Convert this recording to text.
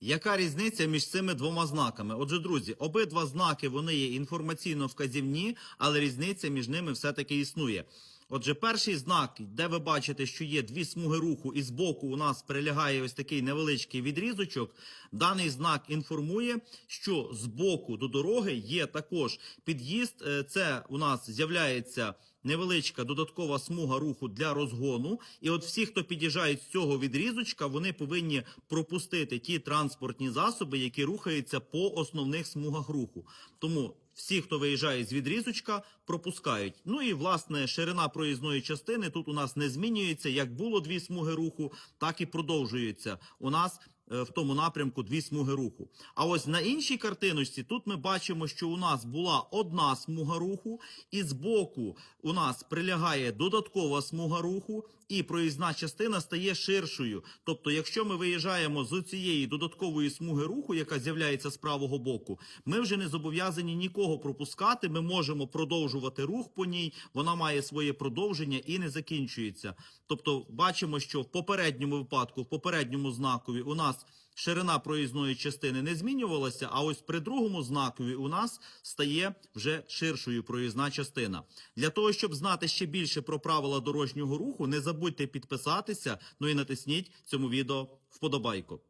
Яка різниця між цими двома знаками? Отже, друзі, обидва знаки вони є інформаційно вказівні, але різниця між ними все-таки існує. Отже, перший знак, де ви бачите, що є дві смуги руху, і збоку у нас прилягає ось такий невеличкий відрізочок. Даний знак інформує, що збоку до дороги є також під'їзд. Е, Це у нас з'являється невеличка додаткова смуга руху для розгону. І от всі, хто під'їжджають з цього відрізочка, вони повинні пропустити ті транспортні засоби, які рухаються по основних смугах руху. Тому всі, хто виїжджає з відрізочка, пропускають. Ну і власне ширина проїзної частини тут у нас не змінюється. Як було дві смуги руху, так і продовжується. У нас в тому напрямку дві смуги руху. А ось на іншій картиночці тут ми бачимо, що у нас була одна смуга руху, і збоку у нас прилягає додаткова смуга руху, і проїзна частина стає ширшою. Тобто, якщо ми виїжджаємо з цієї додаткової смуги руху, яка з'являється з правого боку, ми вже не зобов'язані нікого пропускати. Ми можемо продовжувати рух по ній. Вона має своє продовження і не закінчується. Тобто, бачимо, що в попередньому випадку, в попередньому знакові, у нас ширина проїзної частини не змінювалася, а ось при другому знакові у нас стає вже ширшою проїзна частина. Для того, щоб знати ще більше про правила дорожнього руху, не забудьте підписатися, ну і натисніть цьому відео вподобайку.